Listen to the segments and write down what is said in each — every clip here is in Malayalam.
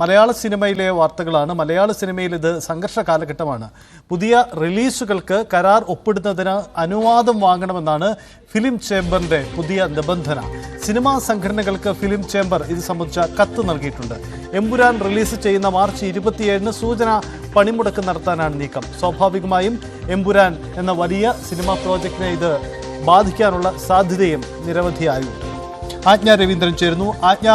മലയാള സിനിമയിലെ വാർത്തകളാണ്. മലയാള സിനിമയിൽ ഇത് സംഘർഷ കാലഘട്ടമാണ്. പുതിയ റിലീസുകൾക്ക് കരാർ ഒപ്പിടുന്നതിന് അനുവാദം വാങ്ങണമെന്നാണ് ഫിലിം ചേംബറിന്റെ പുതിയ നിബന്ധന. സിനിമാ സംഘടനകൾക്ക് ഫിലിം ചേംബർ ഇത് സംബന്ധിച്ച കത്ത് നൽകിയിട്ടുണ്ട്. എമ്പുരാൻ റിലീസ് ചെയ്യുന്ന മാർച്ച് ഇരുപത്തിയേഴിന് സൂചന പണിമുടക്ക് നടത്താനാണ് നീക്കം. സ്വാഭാവികമായും എമ്പുരാൻ എന്ന വലിയ സിനിമാ പ്രോജക്റ്റിനെ ഇത് ബാധിക്കാനുള്ള സാധ്യതയും നിരവധിയായുണ്ട് ആജ്ഞ രവീന്ദ്രൻ ചേരുന്നു. ആജ്ഞ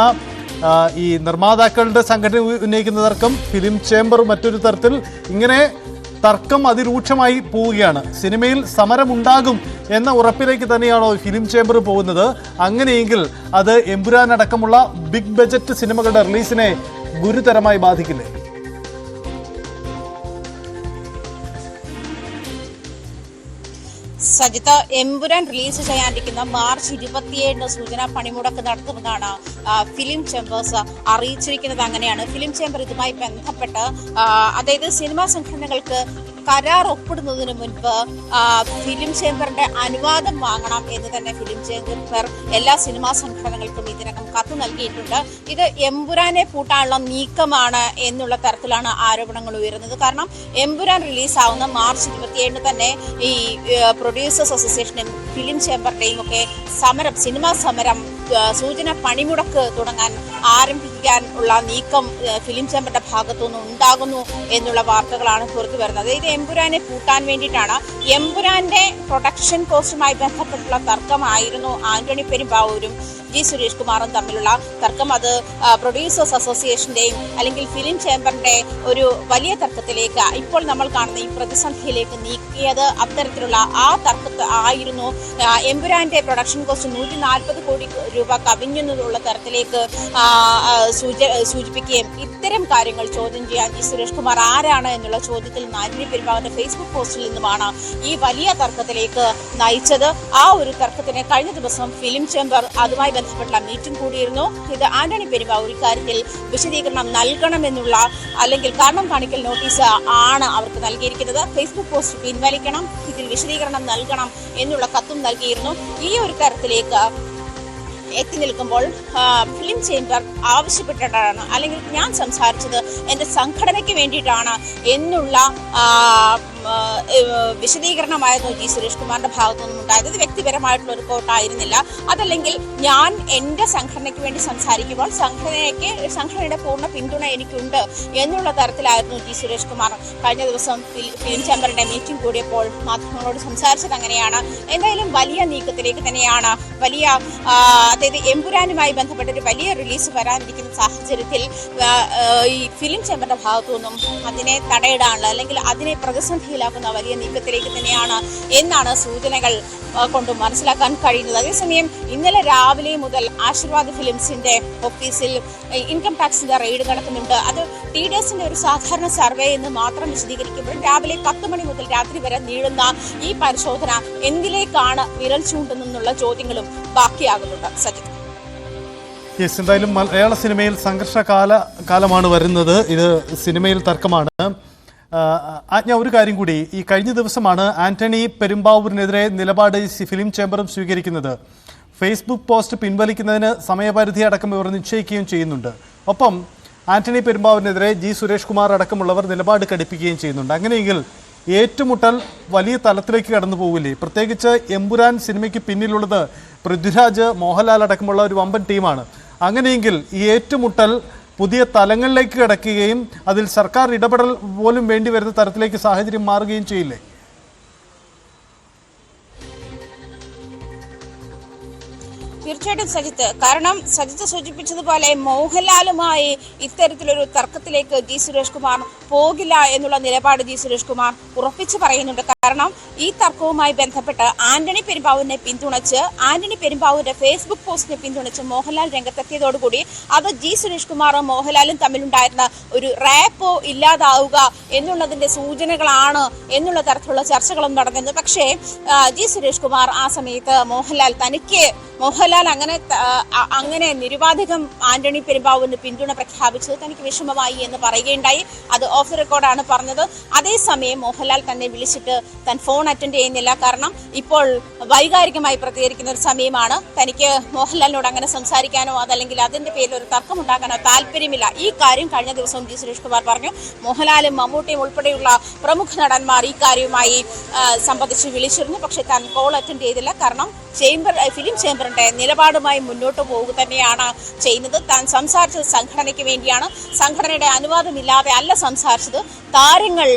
ഈ നിർമ്മാതാക്കളുടെ സംഘടന ഉന്നയിക്കുന്ന തർക്കം ഫിലിം ചേംബർ മറ്റൊരു തരത്തിൽ ഇങ്ങനെ തർക്കം അതിരൂക്ഷമായി പോവുകയാണ്. സിനിമയിൽ സമരമുണ്ടാകും എന്ന ഉറപ്പിലേക്ക് തന്നെയാണോ ഫിലിം ചേംബർ പോകുന്നത്? അങ്ങനെയെങ്കിൽ അത് എമ്പുരാൻ ബിഗ് ബജറ്റ് സിനിമകളുടെ റിലീസിനെ ഗുരുതരമായി ബാധിക്കില്ലേ? സജിത എമ്പുരാൻ റിലീസ് ചെയ്യാനിരിക്കുന്ന മാർച്ച് ഇരുപത്തിയേഴിന് സൂചന പണിമുടക്ക് നടത്തുമെന്നാണ് ഫിലിം ചേംബേഴ്സ് അറിയിച്ചിരിക്കുന്നത്. അങ്ങനെയാണ് ഫിലിം ചേംബർ ഇതുമായി ബന്ധപ്പെട്ട് അതായത് സിനിമാ സംഘടനകൾക്ക് കരാർ ഒപ്പിടുന്നതിന് മുൻപ് ഫിലിം ചേംബറിന്റെ അനുവാദം വാങ്ങണം എന്ന് തന്നെ ഫിലിം ചേംബർ എല്ലാ സിനിമാ സംഘടനകൾക്കും ഇതിനകം കത്ത് നൽകിയിട്ടുണ്ട്. ഇത് എമ്പുരാനെ പൂട്ടാനുള്ള നീക്കമാണ് എന്നുള്ള തരത്തിലാണ് ആരോപണങ്ങൾ ഉയരുന്നത്. കാരണം എമ്പുരാൻ റിലീസാവുന്ന മാർച്ച് ഇരുപത്തിയേഴിന് തന്നെ ഈ പ്രൊഡ്യൂസേഴ്സ് അസോസിയേഷനും ഫിലിം ചേംബറിന്റെയും ഒക്കെ സമരം സിനിമാ സമരം സൂചന പണിമുടക്ക് തുടങ്ങാൻ ആരംഭിക്കാൻ ഉള്ള നീക്കം ഫിലിം ചേമ്പറിന്റെ ഭാഗത്തുനിന്ന് ഉണ്ടാകുന്നു എന്നുള്ള വാർത്തകളാണ് പുറത്തു വരുന്നത്. ഇത് എംപുരാനെ പൂട്ടാൻ വേണ്ടിയിട്ടാണ് എംപുരാന്റെ പ്രൊഡക്ഷൻ കോസ്റ്റുമായി ബന്ധപ്പെട്ടുള്ള തർക്കമായിരുന്നു ആന്റണി പെരുമ്പാവൂരും ജി സുരേഷ് കുമാറും തമ്മിലുള്ള തർക്കം. അത് പ്രൊഡ്യൂസേഴ്സ് അസോസിയേഷന്റെയും അല്ലെങ്കിൽ ഫിലിം ചേംബറിന്റെ ഒരു വലിയ തർക്കത്തിലേക്ക് ഇപ്പോൾ നമ്മൾ കാണുന്ന ഈ പ്രതിസന്ധിയിലേക്ക് നീക്കിയത് അത്തരത്തിലുള്ള ആ തർക്കത്ത് ആയിരുന്നു. എമ്പുരാന്റെ പ്രൊഡക്ഷൻ കോസ്റ്റ് നൂറ്റി നാൽപ്പത് കോടി രൂപ കവിഞ്ഞെന്നുള്ള തരത്തിലേക്ക് സൂചിപ്പിക്കുകയും ഇത്തരം കാര്യങ്ങൾ ചോദ്യം ചെയ്യാൻ ജി സുരേഷ് കുമാർ ആരാണ് എന്നുള്ള ചോദ്യത്തിൽ നാരിണി പെരുമാവന്റെ ഫേസ്ബുക്ക് പോസ്റ്റിൽ നിന്നുമാണ് ഈ വലിയ തർക്കത്തിലേക്ക് നയിച്ചത്. ആ ഒരു തർക്കത്തിന് കഴിഞ്ഞ ദിവസം ഫിലിം ചേംബർ അതുമായി ബന്ധപ്പെട്ടുള്ള മീറ്റിംഗ് കൂടിയിരുന്നു. ഇത് ആന്റണി പെരുമാവൂർ ഇക്കാര്യത്തിൽ വിശദീകരണം നൽകണമെന്നുള്ള അല്ലെങ്കിൽ കാരണം കാണിക്കൽ നോട്ടീസ് ആണ് അവർക്ക് നൽകിയിരിക്കുന്നത്. ഫേസ്ബുക്ക് പോസ്റ്റ് പിൻവലിക്കണം ഇതിൽ വിശദീകരണം നൽകണം എന്നുള്ള കത്തും നൽകിയിരുന്നു. ഈ ഒരു തരത്തിലേക്ക് എത്തി നിൽക്കുമ്പോൾ ഫിലിം ചേംബർ ആവശ്യപ്പെട്ടിട്ടാണ് അല്ലെങ്കിൽ ഞാൻ സംസാരിച്ചത് എന്റെ സംഘടനയ്ക്ക് വേണ്ടിയിട്ടാണ് എന്നുള്ള വിശദീകരണമായിരുന്നു ജി സുരേഷ് കുമാറിന്റെ ഭാഗത്തു നിന്നും ഉണ്ടായത്. ഇത് വ്യക്തിപരമായിട്ടുള്ള ഒരു കോട്ടായിരുന്നില്ല. അതല്ലെങ്കിൽ ഞാൻ എന്റെ സംഘടനയ്ക്ക് വേണ്ടി സംസാരിക്കുമ്പോൾ സംഘടനയ്ക്ക് സംഘടനയുടെ പൂർണ പിന്തുണ എനിക്കുണ്ട് എന്നുള്ള തരത്തിലായിരുന്നു ജി സുരേഷ് കുമാർ കഴിഞ്ഞ ദിവസം ഫിലിം ചേംബറിന്റെ മീറ്റിംഗ് കൂടിയപ്പോൾ മാധ്യമങ്ങളോട് സംസാരിച്ചത് അങ്ങനെയാണ്. എന്തായാലും വലിയ നീക്കത്തിലേക്ക് തന്നെയാണ്. വലിയ അതായത് എമ്പുരാനുമായി ബന്ധപ്പെട്ട ഒരു വലിയ റിലീസ് വരാനിരിക്കുന്ന സാഹചര്യത്തിൽ ഈ ഫിലിം ചേംബറിന്റെ ഭാഗത്തു നിന്നും അതിനെ തടയിടാനുള്ള അല്ലെങ്കിൽ അതിനെ പ്രതിസന്ധിയിലാക്കുന്ന വലിയ നീക്കത്തിലേക്ക് തന്നെയാണ് എന്നാണ് സൂചനകൾ കൊണ്ട് മനസ്സിലാക്കാൻ കഴിയുന്നത്. അതേസമയം ഇന്നലെ രാവിലെ മുതൽ ആശീർവാദ് ഫിലിംസിന്റെ ഓഫീസിൽ ഇൻകം ടാക്സിന്റെ റെയ്ഡ് നടക്കുന്നുണ്ട്. അത് ടി ഡി എസിന്റെ ഒരു സാധാരണ സർവേ എന്ന് മാത്രം വിശദീകരിക്കുമ്പോൾ രാവിലെ പത്ത് മണി മുതൽ രാത്രി വരെ നീളുന്ന ഈ പരിശോധന എന്തിലേക്കാണ് വിരൽ ചൂണ്ടുന്നെന്നുള്ള ചോദ്യങ്ങളും ബാക്കിയാകുന്നുണ്ട്. സജിത്. യെസ് എന്തായാലും മലയാള സിനിമയിൽ സംഘർഷ കാല കാലമാണ് വരുന്നത്. ഇത് സിനിമയിൽ തർക്കമാണ്. ആജ്ഞ ഒരു കാര്യം കൂടി. ഈ കഴിഞ്ഞ ദിവസമാണ് ആന്റണി പെരുമ്പാവൂരിനെതിരെ നിലപാട് ഫിലിം ചേംബറും സ്വീകരിക്കുന്നത്. ഫേസ്ബുക്ക് പോസ്റ്റ് പിൻവലിക്കുന്നതിന് സമയപരിധി അടക്കം ഇവർ നിശ്ചയിക്കുകയും ചെയ്യുന്നുണ്ട്. ഒപ്പം ആന്റണി പെരുമ്പാവൂരിനെതിരെ ജി സുരേഷ് കുമാർ അടക്കമുള്ളവർ നിലപാട് കടുപ്പിക്കുകയും ചെയ്യുന്നുണ്ട്. അങ്ങനെയെങ്കിൽ ഏറ്റുമുട്ടൽ വലിയ തലത്തിലേക്ക് കടന്നു പോകില്ലേ പ്രത്യേകിച്ച് എമ്പുരാൻ സിനിമയ്ക്ക് പിന്നിലുള്ളത് പൃഥ്വിരാജ് മോഹൻലാൽ അടക്കമുള്ള ഒരു വമ്പൻ ടീമാണ്. അങ്ങനെയെങ്കിൽ ഈ ഏറ്റുമുട്ടൽ പുതിയ തലങ്ങളിലേക്ക് കിടക്കുകയും അതിൽ സർക്കാർ ഇടപെടൽ പോലും വേണ്ടി വരുന്ന തരത്തിലേക്ക് സാഹചര്യം മാറുകയും ചെയ്യില്ലേ? തീർച്ചയായിട്ടും സജിത്ത്. കാരണം സജിത്ത് സൂചിപ്പിച്ചതുപോലെ മോഹൻലാലുമായി ഇത്തരത്തിലൊരു തർക്കത്തിലേക്ക് ജി സുരേഷ് കുമാർ പോകില്ല എന്നുള്ള നിലപാട് ജി സുരേഷ് കുമാർ ഉറപ്പിച്ചു പറയുന്നുണ്ട്. കാരണം ഈ തർക്കവുമായി ബന്ധപ്പെട്ട് ആന്റണി പെരുമ്പാവൂരിനെ പിന്തുണച്ച് ആന്റണി പെരുമ്പാവൂരിന്റെ ഫേസ്ബുക്ക് പോസ്റ്റിനെ പിന്തുണച്ച് മോഹൻലാൽ രംഗത്തെത്തിയതോടുകൂടി അത് ജി സുരേഷ് കുമാറും മോഹൻലാലും തമ്മിലുണ്ടായിരുന്ന ഒരു റാപ്പോ ഇല്ലാതാവുക എന്നുള്ളതിന്റെ സൂചനകളാണ് എന്നുള്ള തരത്തിലുള്ള ചർച്ചകളും നടന്നിരുന്നു പക്ഷേ ജി സുരേഷ് കുമാർ ആ സമയത്ത് മോഹൻലാൽ തനിക്ക് മോഹൻലാൽ അങ്ങനെ അങ്ങനെ നിരുപാധികം ആന്റണി പെരുമ്പാവൂരിന് പിന്തുണ പ്രഖ്യാപിച്ചത് തനിക്ക് വിഷമമായി എന്ന് പറയുകയുണ്ടായി. അത് ഓഫ് റെക്കോർഡാണ് പറഞ്ഞത്. അതേസമയം മോഹൻലാൽ തന്നെ വിളിച്ചിട്ട് താൻ ഫോൺ അറ്റൻഡ് ചെയ്യുന്നില്ല. കാരണം ഇപ്പോൾ വൈകാരികമായി പ്രതികരിക്കുന്ന ഒരു സമയമാണ്. തനിക്ക് മോഹൻലാലിനോട് അങ്ങനെ സംസാരിക്കാനോ അതല്ലെങ്കിൽ അതിന്റെ പേരിൽ ഒരു തർക്കം ഉണ്ടാക്കാനോ താല്പര്യമില്ല. ഈ കാര്യം കഴിഞ്ഞ ദിവസം ജി സുരേഷ് കുമാർ പറഞ്ഞു. മോഹൻലാലും മമ്മൂട്ടിയും ഉൾപ്പെടെയുള്ള പ്രമുഖ നടന്മാർ ഈ കാര്യവുമായി സംബന്ധിച്ച് വിളിച്ചിരുന്നു. പക്ഷേ താൻ കോൾ അറ്റൻഡ് ചെയ്തില്ല. കാരണം ചേംബർ ഫിലിം ചേംബറിന്റെ നിലപാടുമായി മുന്നോട്ട് പോവുക തന്നെയാണ് ചെയ്യുന്നത്. താൻ സംസാരിച്ചത് സംഘടനയ്ക്ക് വേണ്ടിയാണ്. സംഘടനയുടെ അനുവാദമില്ലാതെ അല്ല സംസാരിച്ചത്. താരങ്ങൾ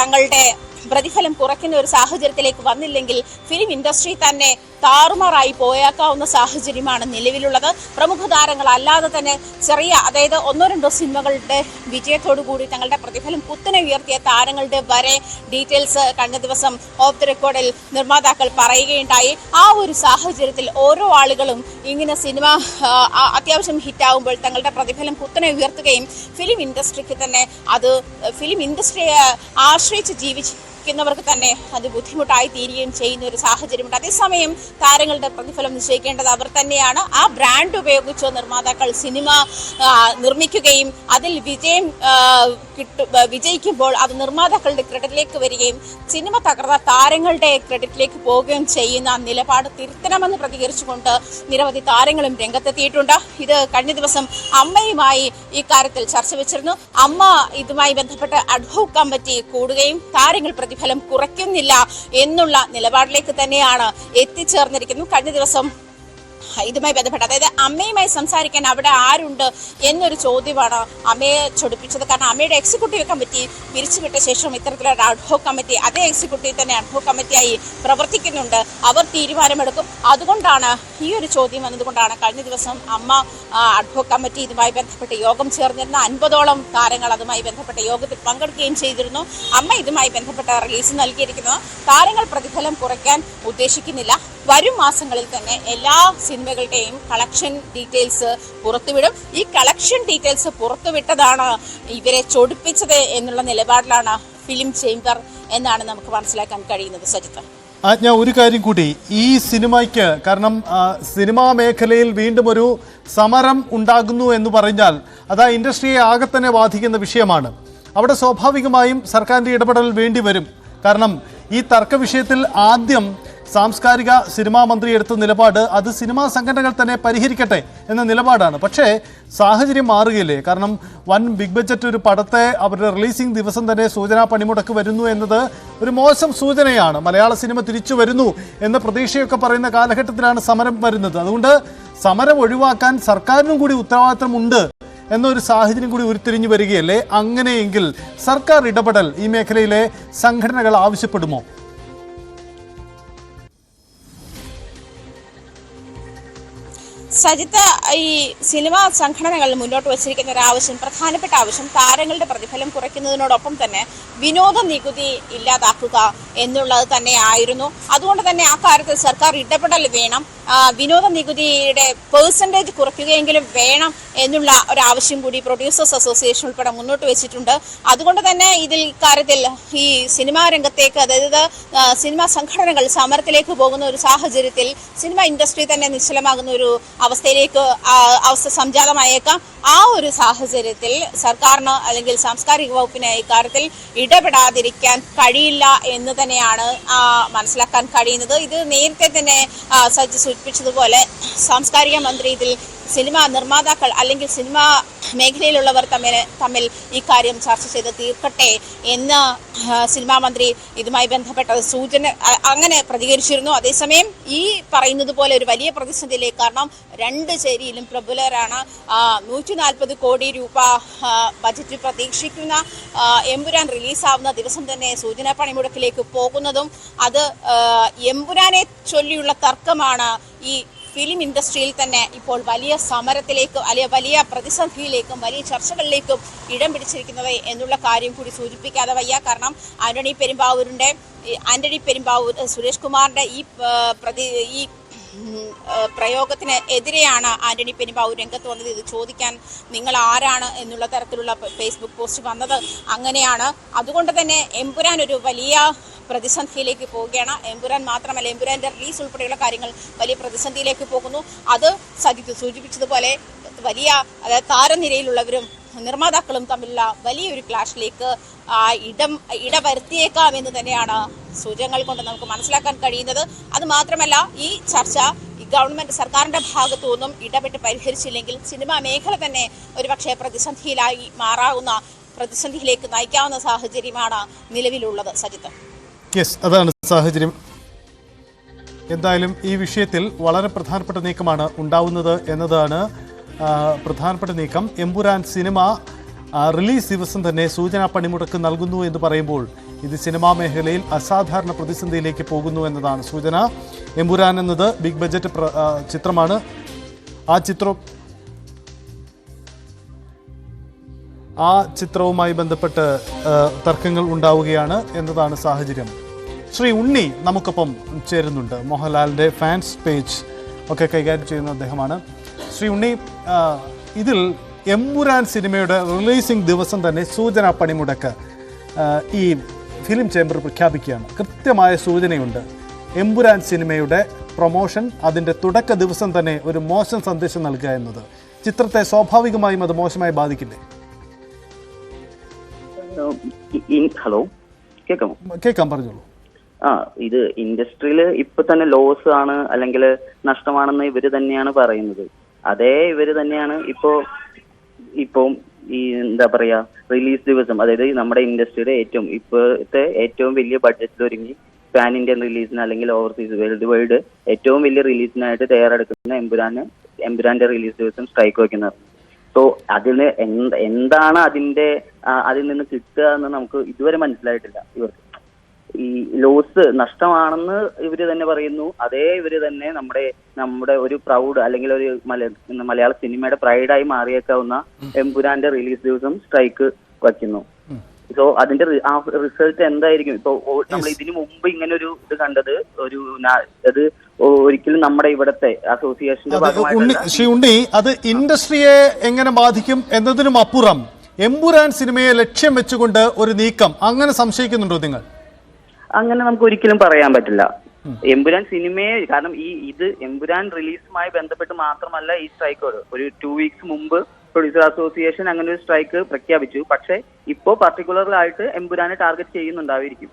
തങ്ങളുടെ പ്രതിഫലം കുറയ്ക്കുന്ന ഒരു സാഹചര്യത്തിലേക്ക് വന്നില്ലെങ്കിൽ ഫിലിം ഇൻഡസ്ട്രി തന്നെ താറുമാറായി പോയേക്കാവുന്ന സാഹചര്യമാണ് നിലവിലുള്ളത്. പ്രമുഖ താരങ്ങൾ അല്ലാതെ തന്നെ ചെറിയ അതായത് ഒന്നോ രണ്ടോ സിനിമകളുടെ വിജയത്തോടു കൂടി തങ്ങളുടെ പ്രതിഫലം കുത്തനെ ഉയർത്തിയ താരങ്ങളുടെ വരെ ഡീറ്റെയിൽസ് കഴിഞ്ഞ ദിവസം ഓഫ് ദി റെക്കോർഡിൽ നിർമ്മാതാക്കൾ പറയുകയുണ്ടായി. ആ ഒരു സാഹചര്യത്തിൽ ഓരോ ആളുകളും ഇങ്ങനെ സിനിമ അത്യാവശ്യം ഹിറ്റാവുമ്പോൾ തങ്ങളുടെ പ്രതിഫലം കുത്തനെ ഉയർത്തുകയും ഫിലിം ഇൻഡസ്ട്രിക്ക് തന്നെ അത് ഫിലിം ഇൻഡസ്ട്രിയെ ആശ്രയിച്ച് ജീവിച്ച് ക്കുന്നവർക്ക് തന്നെ അത് ബുദ്ധിമുട്ടായി തീരുകയും ചെയ്യുന്ന ഒരു സാഹചര്യമുണ്ട്. അതേസമയം താരങ്ങളുടെ പ്രതിഫലം നിശ്ചയിക്കേണ്ടത് അവർ തന്നെയാണ്. ആ ബ്രാൻഡ് ഉപയോഗിച്ച് നിർമ്മാതാക്കൾ സിനിമ നിർമ്മിക്കുകയും അതിൽ വിജയം കിട്ടു വിജയിക്കുമ്പോൾ അത് നിർമ്മാതാക്കളുടെ ക്രെഡിറ്റിലേക്ക് വരികയും സിനിമ തകർന്ന താരങ്ങളുടെ ക്രെഡിറ്റിലേക്ക് പോവുകയും ചെയ്യുന്ന നിലപാട് തിരുത്തണമെന്ന് പ്രതികരിച്ചുകൊണ്ട് നിരവധി താരങ്ങളും രംഗത്തെത്തിയിട്ടുണ്ട്. ഇത് കഴിഞ്ഞ ദിവസം അമ്മയുമായി ഇക്കാര്യത്തിൽ കാര്യത്തിൽ ചർച്ച വെച്ചിരുന്നു. അമ്മ ഇതുമായി ബന്ധപ്പെട്ട് അഡ്ഹോക് കമ്മിറ്റി കൂടുകയും താരങ്ങൾ പ്രതിഫലം കുറയ്ക്കുന്നില്ല എന്നുള്ള നിലപാടിലേക്ക് തന്നെയാണ് എത്തിച്ചേർന്നിരിക്കുന്നു. കഴിഞ്ഞ ദിവസം ഇതുമായി ബന്ധപ്പെട്ട്. അതായത് അമ്മയുമായി സംസാരിക്കാൻ അവിടെ ആരുണ്ട് എന്നൊരു ചോദ്യമാണ് അമ്മയെ ചൊടിപ്പിച്ചത്. കാരണം അമ്മയുടെ എക്സിക്യൂട്ടീവ് കമ്മിറ്റി പിരിച്ചുവിട്ട ശേഷം ഇത്തരത്തിലൊരു അഡ്ഹോ കമ്മിറ്റി അതേ എക്സിക്യൂട്ടീവ് തന്നെ അഡ്ഹോ കമ്മിറ്റിയായി പ്രവർത്തിക്കുന്നുണ്ട്. അവർ തീരുമാനമെടുക്കും. അതുകൊണ്ടാണ് ഈ ഒരു ചോദ്യം വന്നതുകൊണ്ടാണ് കഴിഞ്ഞ ദിവസം അമ്മ അഡ്ഹോ കമ്മിറ്റി ഇതുമായി ബന്ധപ്പെട്ട് യോഗം ചേർന്നിരുന്ന അൻപതോളം താരങ്ങൾ അതുമായി ബന്ധപ്പെട്ട യോഗത്തിൽ പങ്കെടുക്കുകയും ചെയ്തിരുന്നു. അമ്മ ഇതുമായി ബന്ധപ്പെട്ട റിലീസ് നൽകിയിരിക്കുന്നത് താരങ്ങൾ പ്രതിഫലം കുറയ്ക്കാൻ ഉദ്ദേശിക്കുന്നില്ല. വരും മാസങ്ങളിൽ തന്നെ എല്ലാ സിനിമകളുടെയും കളക്ഷൻ ഡീറ്റെയിൽസ് പുറത്തുവിടും. ഈ കളക്ഷൻ ഡീറ്റെയിൽസ് പുറത്തുവിട്ടതാണ് ഇവരെ ചൊടിപ്പിച്ചത് എന്നുള്ള നിലപാടിലാണ് ഫിലിം ചേംബർ എന്നാണ് നമുക്ക് മനസ്സിലാക്കാൻ കഴിയുന്നത് സജിത്ത്. ആജ്ഞ ഒരു കാര്യം കൂടി. ഈ സിനിമയ്ക്ക് കാരണം സിനിമാ മേഖലയിൽ വീണ്ടും ഒരു സമരം ഉണ്ടാകുന്നു എന്ന് പറഞ്ഞാൽ അത് ആ ഇൻഡസ്ട്രിയെ ആകെ തന്നെ ബാധിക്കുന്ന വിഷയമാണ്. അവിടെ സ്വാഭാവികമായും സർക്കാരിന്റെ ഇടപെടൽ വേണ്ടി വരും. കാരണം ഈ തർക്ക വിഷയത്തിൽ ആദ്യം സാംസ്കാരിക സിനിമാ മന്ത്രി എടുത്ത നിലപാട് അത് സിനിമാ സംഘടനകൾ തന്നെ പരിഹരിക്കട്ടെ എന്ന നിലപാടാണ്. പക്ഷേ സാഹചര്യം മാറുകയില്ലേ? കാരണം വൻ ബിഗ് ബജറ്റ് ഒരു പടത്തെ അവരുടെ റിലീസിംഗ് ദിവസം തന്നെ സൂചനാ പണിമുടക്ക് വരുന്നു എന്നത് ഒരു മോശം സൂചനയാണ്. മലയാള സിനിമ തിരിച്ചു വരുന്നു എന്ന പ്രതീക്ഷയൊക്കെ പറയുന്ന കാലഘട്ടത്തിലാണ് സമരം വരുന്നത്. അതുകൊണ്ട് സമരം ഒഴിവാക്കാൻ സർക്കാരിനും കൂടി ഉത്തരവാദിത്തമുണ്ട് എന്നൊരു സാഹചര്യം കൂടി ഉരുത്തിരിഞ്ഞു വരികയല്ലേ? അങ്ങനെയെങ്കിൽ സർക്കാർ ഇടപെടൽ ഈ മേഖലയിലെ സംഘടനകൾ ആവശ്യപ്പെടുമോ? സജിത്ത് ഈ സിനിമാ സംഘടനകൾ മുന്നോട്ട് വച്ചിരിക്കുന്ന ഒരു ആവശ്യം പ്രധാനപ്പെട്ട ആവശ്യം താരങ്ങളുടെ പ്രതിഫലം കുറയ്ക്കുന്നതിനോടൊപ്പം തന്നെ വിനോദ നികുതി ഇല്ലാതാക്കുക എന്നുള്ളത് തന്നെ ആയിരുന്നു അതുകൊണ്ട് തന്നെ ആ കാര്യത്തിൽ സർക്കാർ ഇടപെടൽ വേണം. വിനോദ നികുതിയുടെ പേഴ്സന്റേജ് കുറയ്ക്കുകയെങ്കിലും വേണം എന്നുള്ള ഒരു ആവശ്യം കൂടി പ്രൊഡ്യൂസേഴ്സ് അസോസിയേഷൻ ഉൾപ്പെടെ മുന്നോട്ട് വെച്ചിട്ടുണ്ട്. അതുകൊണ്ട് തന്നെ ഇതിൽ കാര്യത്തിൽ ഈ സിനിമാ രംഗത്തേക്ക് അതായത് സിനിമാ സംഘടനകൾ സമരത്തിലേക്ക് പോകുന്ന ഒരു സാഹചര്യത്തിൽ സിനിമ ഇൻഡസ്ട്രി തന്നെ നിശ്ചലമാകുന്ന ഒരു അവസ്ഥയിലേക്ക് അവസ്ഥ സംജാതമായേക്കാം. ആ ഒരു സാഹചര്യത്തിൽ സർക്കാരിന് അല്ലെങ്കിൽ സാംസ്കാരിക വകുപ്പിന് ഇക്കാര്യത്തിൽ ഇടപെടാതിരിക്കാൻ കഴിയില്ല എന്ന് തന്നെയാണ് മനസ്സിലാക്കാൻ കഴിയുന്നത്. ഇത് നേരത്തെ തന്നെ സജ്ജ് സൂചിപ്പിച്ചതുപോലെ സാംസ്കാരിക മന്ത്രി ഇതിൽ സിനിമ നിർമ്മാതാക്കൾ അല്ലെങ്കിൽ സിനിമ മേഖലയിലുള്ളവർ തമ്മിൽ തമ്മിൽ ഈ കാര്യം ചർച്ച ചെയ്ത് തീർക്കട്ടെ എന്ന് സിനിമാ മന്ത്രി ഇതുമായി ബന്ധപ്പെട്ട സൂചന അങ്ങനെ പ്രതികരിച്ചിരുന്നു. അതേസമയം ഈ പറയുന്നത് പോലെ ഒരു വലിയ പ്രതിസന്ധിയിലേക്ക് കാരണം രണ്ട് ചേരിയിലും പ്രബലരാണ്. നൂറ്റി നാൽപ്പത് കോടി രൂപ ബജറ്റ് പ്രതീക്ഷിക്കുന്ന എമ്പുരാൻ റിലീസാവുന്ന ദിവസം തന്നെ സൂചന പണിമുടക്കിലേക്ക് പോകുന്നതും അത് എമ്പുരാനെ ചൊല്ലിയുള്ള തർക്കമാണ് ഈ ഫിലിം ഇൻഡസ്ട്രിയിൽ തന്നെ ഇപ്പോൾ വലിയ സമരത്തിലേക്കും അല്ലെങ്കിൽ വലിയ പ്രതിസന്ധിയിലേക്കും വലിയ ചർച്ചകളിലേക്കും ഇടം പിടിച്ചിരിക്കുന്നത് എന്നുള്ള കാര്യം കൂടി സൂചിപ്പിക്കാതെ വയ്യ. കാരണം ആന്റണി പെരുമ്പാവൂരിന്റെ ആന്റണി പെരുമ്പാവൂർ സുരേഷ് കുമാറിന്റെ ഈ പ്രതി ഈ പ്രയോഗത്തിന് എതിരെയാണ് ആന്റണി പെരുമ്പാവൂർ രംഗത്ത് വന്നത്. ഇത് ചോദിക്കാൻ നിങ്ങൾ ആരാണ് എന്നുള്ള തരത്തിലുള്ള ഫേസ്ബുക്ക് പോസ്റ്റ് വന്നത് അങ്ങനെയാണ്. അതുകൊണ്ട് തന്നെ എമ്പുരാൻ ഒരു വലിയ പ്രതിസന്ധിയിലേക്ക് പോവുകയാണ്. എമ്പുരാൻ മാത്രമല്ല എമ്പുരാന്റെ റിലീസ് ഉൾപ്പെടെയുള്ള കാര്യങ്ങൾ വലിയ പ്രതിസന്ധിയിലേക്ക് പോകുന്നു. അത് സജിത്ത് സൂചിപ്പിച്ചതുപോലെ വലിയ അതായത് താരനിരയിലുള്ളവരും നിർമ്മാതാക്കളും തമ്മിലുള്ള വലിയൊരു ക്ലാഷിലേക്ക് ഇടം ഇടവരുത്തിയേക്കാം എന്ന് തന്നെയാണ് സൂചനകൾ കൊണ്ട് നമുക്ക് മനസ്സിലാക്കാൻ കഴിയുന്നത്. അത് മാത്രമല്ല ഈ ചർച്ച ഗവൺമെന്റ് സർക്കാരിന്റെ ഭാഗത്തു നിന്നും ഇടപെട്ട് പരിഹരിച്ചില്ലെങ്കിൽ സിനിമാ മേഖല തന്നെ ഒരുപക്ഷെ പ്രതിസന്ധിയിലായി മാറാവുന്ന പ്രതിസന്ധിയിലേക്ക് നയിക്കാവുന്ന സാഹചര്യമാണ് നിലവിലുള്ളത്. സജിത്ത്. യെസ് അതാണ് സാഹചര്യം. എന്തായാലും ഈ വിഷയത്തിൽ വളരെ പ്രധാനപ്പെട്ട നീക്കമാണ് ഉണ്ടാവുന്നത് എന്നതാണ് പ്രധാനപ്പെട്ട നീക്കം. എമ്പുരാൻ സിനിമ റിലീസ് ദിവസം തന്നെ സൂചനാ പണിമുടക്ക് നൽകുന്നു എന്ന് പറയുമ്പോൾ ഇത് സിനിമാ മേഖലയിൽ അസാധാരണ പ്രതിസന്ധിയിലേക്ക് പോകുന്നു എന്നതാണ് സൂചന. എമ്പുരാൻ എന്നത് ബിഗ് ബജറ്റ് ചിത്രമാണ്. ആ ചിത്രം ആ ചിത്രവുമായി ബന്ധപ്പെട്ട് തർക്കങ്ങൾ ഉണ്ടാവുകയാണ് എന്നതാണ് സാഹചര്യം. ശ്രീ ഉണ്ണി നമുക്കൊപ്പം ചേരുന്നുണ്ട്. മോഹൻലാലിന്റെ ഫാൻസ് പേജ് ഒക്കെ കൈകാര്യം ചെയ്യുന്ന അദ്ദേഹമാണ്. ശ്രീ ഉണ്ണി ഇതിൽ എമ്പുരാൻ സിനിമയുടെ റിലീസിംഗ് ദിവസം തന്നെ സൂചനാ പണിമുടക്ക് ഈ ഫിലിം ചേംബർ പ്രഖ്യാപിക്കുകയാണ്. കൃത്യമായ സൂചനയുണ്ട്. എമ്പുരാൻ സിനിമയുടെ പ്രൊമോഷൻ അതിന്റെ തുടക്ക ദിവസം തന്നെ ഒരു മോശം സന്ദേശം നൽകുക എന്നത്. ചിത്രത്തെ സ്വാഭാവികമായും അത് മോശമായി ബാധിക്കില്ലേ? ഹലോ കേൾക്കാം കേൾക്കാം പറഞ്ഞോളൂ. ആ ഇത് ഇൻഡസ്ട്രിയിൽ ഇപ്പൊ തന്നെ ലോസ് ആണ് അല്ലെങ്കിൽ നഷ്ടമാണെന്ന് ഇവർ തന്നെയാണ് പറയുന്നത്. അതേ ഇവർ തന്നെയാണ് ഇപ്പോ ഇപ്പം ഈ എന്താ പറയാ റിലീസ് ദിവസം അതായത് നമ്മുടെ ഇൻഡസ്ട്രിയുടെ ഏറ്റവും ഇപ്പോഴത്തെ ഏറ്റവും വലിയ ബഡ്ജറ്റിൽ ഒരുങ്ങി പാൻ ഇന്ത്യൻ റിലീസിന് അല്ലെങ്കിൽ ഓവർസീസ് വേൾഡ് വൈഡ് ഏറ്റവും വലിയ റിലീസിനായിട്ട് തയ്യാറെടുക്കുന്ന എമ്പുരാന് എമ്പുരാന്റെ റിലീസ് ദിവസം സ്ട്രൈക്ക് വയ്ക്കുന്ന സോ അതിന് എന്താണ് അതിന്റെ അതിൽ നിന്ന് കിട്ടുക എന്ന് നമുക്ക് ഇതുവരെ മനസ്സിലായിട്ടില്ല ഇവർക്ക്. ഈ ലോസ് നഷ്ടമാണെന്ന് ഇവർ തന്നെ പറയുന്നു. അതേ ഇവർ തന്നെ നമ്മുടെ നമ്മുടെ ഒരു പ്രൗഡ് അല്ലെങ്കിൽ ഒരു മല മലയാള സിനിമയുടെ പ്രൈഡായി മാറിയേക്കാവുന്ന എംപുരാന്റെ റിലീസ് ദിവസം സ്ട്രൈക്ക് വയ്ക്കുന്നു. സോ അതിന്റെ ആ റിസൾട്ട് എന്തായിരിക്കും? ഇപ്പൊ നമ്മൾ ഇതിനു മുമ്പ് ഇങ്ങനെ ഒരു ഇത് കണ്ടത് ഒരു അത് ഒരിക്കലും നമ്മുടെ ഇവിടത്തെ അസോസിയേഷന്റെ ഭാഗമായിട്ട് ഉണ്ണി അത് ഇൻഡസ്ട്രിയെ എങ്ങനെ ബാധിക്കും എന്നതിനും അപ്പുറം എംപുരാൻ സിനിമയെ ലക്ഷ്യം വെച്ചുകൊണ്ട് ഒരു നീക്കം. അങ്ങനെ സംശയിക്കുന്നുണ്ടോ നിങ്ങൾ? അങ്ങനെ നമുക്ക് ഒരിക്കലും പറയാൻ പറ്റില്ല. എമ്പുരാൻ സിനിമയെ കാരണം ഈ ഇത് എമ്പുരാൻ റിലീസുമായി ബന്ധപ്പെട്ട് മാത്രമല്ല ഈ സ്ട്രൈക്ക് ഒരു ടു വീക്സ് മുമ്പ് പ്രൊഡ്യൂസർ അസോസിയേഷൻ അങ്ങനെ ഒരു സ്ട്രൈക്ക് പ്രഖ്യാപിച്ചു. പക്ഷേ ഇപ്പോ പർട്ടിക്കുലറായിട്ട് എമ്പുരാനെ ടാർഗറ്റ് ചെയ്യുന്നുണ്ടായിരിക്കും.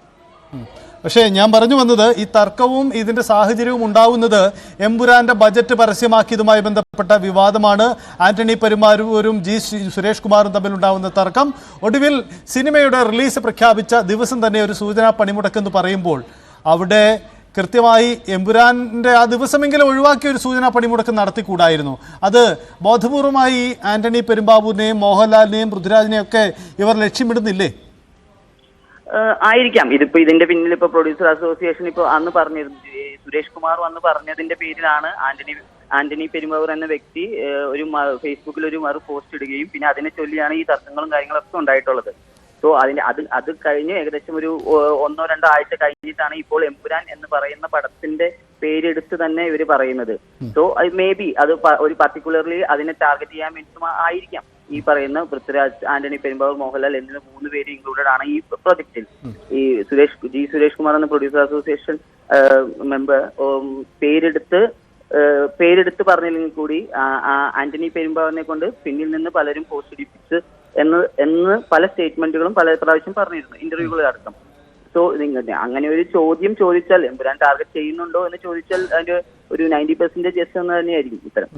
പക്ഷേ ഞാൻ പറഞ്ഞു വന്നത് ഈ തർക്കവും ഇതിന്റെ സാഹചര്യവും ഉണ്ടാവുന്നത് എംപുരാന്റെ ബജറ്റ് പരസ്യമാക്കിയതുമായി ബന്ധപ്പെട്ട വിവാദമാണ്. ആന്റണി പെരുമാരൂരും ജി സുരേഷ് കുമാറും തമ്മിലുണ്ടാവുന്ന തർക്കം. ഒടുവിൽ സിനിമയുടെ റിലീസ് പ്രഖ്യാപിച്ച ദിവസം തന്നെ ഒരു സൂചനാ പണിമുടക്കെന്ന് പറയുമ്പോൾ അവിടെ കൃത്യമായി എമ്പുരാന്റെ ആ ദിവസമെങ്കിലും ഒഴിവാക്കിയ ഒരു സൂചനാ പണിമുടക്ക് നടത്തിക്കൂടായിരുന്നു. അത് ബോധപൂർവമായി ആന്റണി പെരുമ്പാവൂരിനെയും മോഹൻലാലിനെയും പൃഥ്വിരാജിനെയും ഒക്കെ ഇവർ ലക്ഷ്യമിടുന്നില്ലേ? ആയിരിക്കാം. ഇതിപ്പോ ഇതിന്റെ പിന്നിൽ ഇപ്പൊ പ്രൊഡ്യൂസർ അസോസിയേഷൻ ഇപ്പൊ അന്ന് പറഞ്ഞിരുന്നു. സുരേഷ് കുമാർ വന്ന് പറഞ്ഞതിന്റെ പേരിലാണ് ആന്റണി ആന്റണി പെരുമ്പാവൂർ എന്ന വ്യക്തി ഒരു ഫേസ്ബുക്കിൽ ഒരു മറു പോസ്റ്റ് ഇടുകയും പിന്നെ അതിനെ ചൊല്ലിയാണ് ഈ തർക്കങ്ങളും കാര്യങ്ങളൊക്കെ ഉണ്ടായിട്ടുള്ളത്. സോ അതിന്റെ അത് അത് കഴിഞ്ഞ് ഏകദേശം ഒരു ഒന്നോ രണ്ടോ ആഴ്ച കഴിഞ്ഞിട്ടാണ് ഇപ്പോൾ എമ്പുരാൻ എന്ന് പറയുന്ന പടത്തിന്റെ പേരെടുത്ത് തന്നെ ഇവർ പറയുന്നത്. സോ മേ ബി അത് ഒരു പർട്ടിക്കുലർലി അതിനെ ടാർഗറ്റ് ചെയ്യാൻ വേണ്ടി ആയിരിക്കാം. ഈ പറയുന്ന പൃഥ്വിരാജ് ആന്റണി പെരുമ്പാവൂർ മോഹൻലാൽ എന്നിവ മൂന്ന് പേര് ഇൻക്ലൂഡഡ് ആണ് ഈ പ്രൊജക്റ്റിൽ. ഈ സുരേഷ് ജി സുരേഷ് കുമാർ എന്ന പ്രൊഡ്യൂസർ അസോസിയേഷൻ മെമ്പർ പേരെടുത്ത് പേരെടുത്ത് പറഞ്ഞില്ലെങ്കിൽ കൂടി ആന്റണി പെരുമ്പാവൂരിനെ കൊണ്ട് പിന്നിൽ നിന്ന് പലരും പോസ്റ്റ് ഇടിപ്പിച്ച് എന്ന് എന്ന് പല സ്റ്റേറ്റ്മെന്റുകളും പല പ്രാവശ്യം പറഞ്ഞിരുന്നു ഇന്റർവ്യൂകൾ അടക്കം സോ നിങ്ങൾ അങ്ങനെ ഒരു ചോദ്യം ചോദിച്ചാൽ എമ്പുരാൻ ടാർഗറ്റ് ചെയ്യുന്നുണ്ടോ എന്ന് ചോദിച്ചാൽ അതിന്റെ ഒരു നയന്റി പെർസെന്റേജ് യെസ് എന്ന് തന്നെയായിരിക്കും ഇത്തരം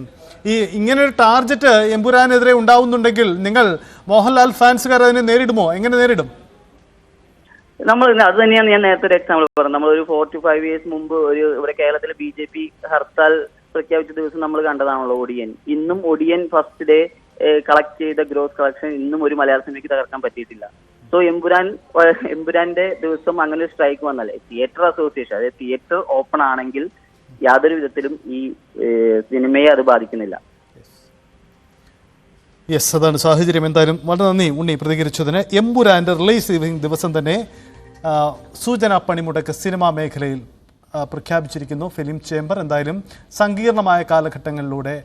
ഈ ഇങ്ങനെ ഒരു ടാർജറ്റ് എമ്പുരാനെതിരെ ഉണ്ടാവുന്നുണ്ടെങ്കിൽ നിങ്ങൾ മോഹൻലാൽ ഫാൻസുകാർ അതിനെ നേരിടുമോ? എങ്ങനെ നേരിടും? നമ്മൾ അത് തന്നെയാണ് ഞാൻ നേരത്തെ ഒരു എക്സാമ്പിൾ പറഞ്ഞത്. നമ്മൾ ഒരു ഫോർ ടു ഫൈവ് ഇയേഴ്സ് മുമ്പ് ഒരു ഇവിടെ കേരളത്തിലെ ബി ജെ പി ഹർത്താൽ പ്രഖ്യാപിച്ച ദിവസം നമ്മൾ കണ്ടതാണല്ലോ ഒടിയൻ. ഇന്നും ഒടിയൻ ഫസ്റ്റ് ഡേ കളക്ട് ചെയ്ത ഗ്രോസ് കളക്ഷൻ ഇന്നും ഒരു മലയാള സിനിമയ്ക്ക് തകർക്കാൻ പറ്റിയിട്ടില്ല. സോ എംപുരാൻ എംപുരാന്റെ ദിവസം അങ്ങനെ ഒരു സ്ട്രൈക്ക് വന്നാൽ തിയേറ്റർ അസോസിയേഷൻ അതായത് തിയേറ്റർ ഓപ്പൺ ആണെങ്കിൽ യാതൊരു വിധത്തിലും ഈ സിനിമയെ അത് ബാധിക്കുന്നില്ല. യെസ് അതാണ് സാഹചര്യം. എന്തായാലും വളരെ നന്ദി ഉണ്ണി പ്രതികരിച്ചതിന്. എമ്പുരാന്റെ റിലീസ് ദിവസം തന്നെ സൂചനാ പണിമുടക്ക് സിനിമാ മേഖലയിൽ പ്രഖ്യാപിച്ചിരിക്കുന്നു. ഫിലിം ചേംബർ എന്തായാലും സങ്കീർണമായ കാലഘട്ടങ്ങളിലൂടെ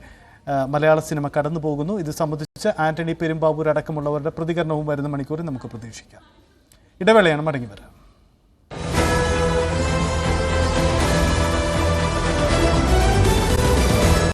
മലയാള സിനിമ കടന്നു പോകുന്നു. ഇത് സംബന്ധിച്ച് ആന്റണി പെരുമ്പാവൂർ അടക്കമുള്ളവരുടെ പ്രതികരണവും വരുന്ന മണിക്കൂറിൽ നമുക്ക് പ്രതീക്ഷിക്കാം. ഇടവേളയാണ് മടങ്ങി വരാം